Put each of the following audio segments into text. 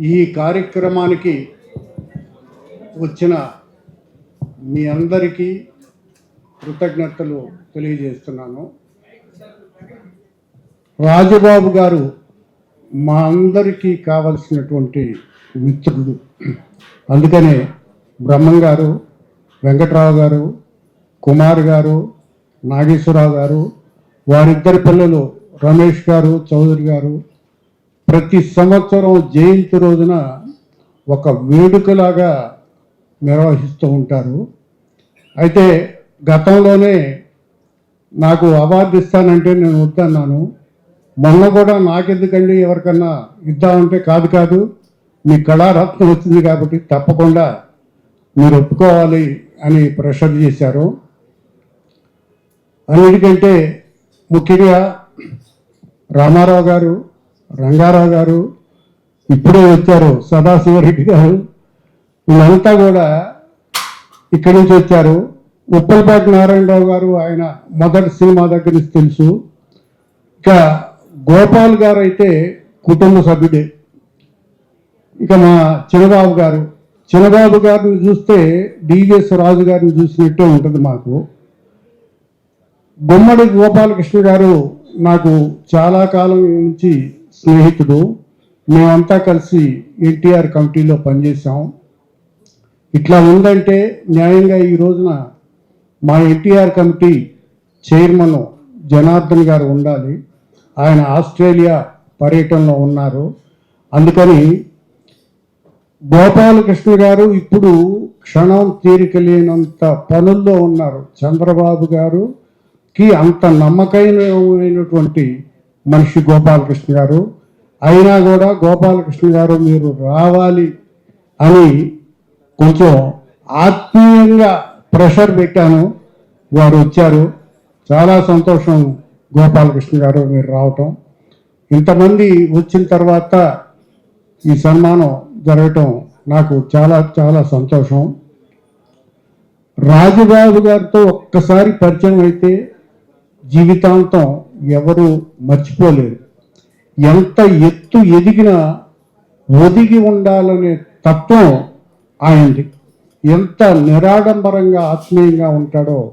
ఈ కార్యక్రమానికి వచ్చిన మీ అందరికీ కృతజ్ఞతలు తెలియజేస్తున్నాను. రాజబాబు గారు మా అందరికీ కావలసినటువంటి మిత్రుడు. అందుకనే బ్రహ్మం గారు వెంకట్రావు గారు కుమార్ గారు నాగేశ్వరరావు గారు వారిద్దరి పిల్లలు రమేష్ గారు చౌదరి గారు ప్రతి సంవత్సరం జయంతి రోజున ఒక వేడుకలాగా నిర్వహిస్తూ ఉంటారు. అయితే గతంలోనే నాకు అవార్డు ఇస్తానంటే నేను వద్దన్నాను. మొన్న కూడా నాకెందుకండి ఎవరికన్నా ఇద్దామంటే కాదు కాదు మీ కళారత్నం వచ్చింది కాబట్టి తప్పకుండా మీరు ఒప్పుకోవాలి అని ప్రెషర్ చేశారు. అన్నిటికంటే ముఖ్యంగా రామారావు గారు రంగారావు గారు ఇప్పుడే వచ్చారు సదాశివరెడ్డి గారు. వీళ్ళంతా కూడా ఇక్కడి నుంచి వచ్చారు. ఉప్పల్పేట నారాయణరావు గారు ఆయన మొదటి సినిమా దగ్గర నుంచి తెలుసు. ఇక గోపాల్ గారు అయితే కుటుంబ సభ్యుడే. ఇక మా చిన్నబాబు గారు. చిన్నబాబు గారిని చూస్తే డివిఎస్ రాజు గారిని చూసినట్టే ఉంటుంది మాకు. గుమ్మడి గోపాలకృష్ణ గారు నాకు చాలా కాలం నుంచి స్నేహితుడు. మేమంతా కలిసి ఎన్టీఆర్ కమిటీలో పనిచేసాం ఇట్లా ఉందంటే న్యాయంగా ఈ రోజున మా ఎన్టీఆర్ కమిటీ చైర్మన్ జనార్దన్ గారు ఉండాలి. ఆయన ఆస్ట్రేలియా పర్యటనలో ఉన్నారు. అందుకని గోపాలకృష్ణ గారు ఇప్పుడు క్షణం తీరిక లేనంత పనుల్లో ఉన్నారు. చంద్రబాబు గారు కి అంత నమ్మకమైనటువంటి మనిషి గోపాలకృష్ణ గారు. అయినా కూడా గోపాలకృష్ణ గారు మీరు రావాలి అని కొంచెం ఆత్మీయంగా ప్రెషర్ పెట్టాను. వారు వచ్చారు. చాలా సంతోషం గోపాలకృష్ణ గారు మీరు రావటం. ఇంతమంది వచ్చిన తర్వాత ఈ సన్మానం జరగటం నాకు చాలా చాలా సంతోషం. రాజుబాబు గారితో ఒక్కసారి పరిచయం అయితే జీవితాంతం ఎవరు మర్చిపోలేరు. ఎంత ఎత్తు ఎదిగినా ఒదిగి ఉండాలనే తత్వం ఆయనది. ఎంత నిరాడంబరంగా ఆత్మీయంగా ఉంటాడో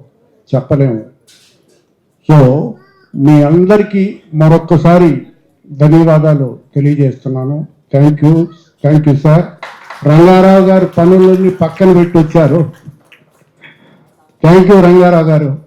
చెప్పలేము. సో మీ అందరికీ మరొక్కసారి ధన్యవాదాలు తెలియజేస్తున్నాను. Thank you thank you sir. Rangarao garu పనులన్నీ పక్కన పెట్టి వచ్చారు. థ్యాంక్ యూ రంగారావు గారు.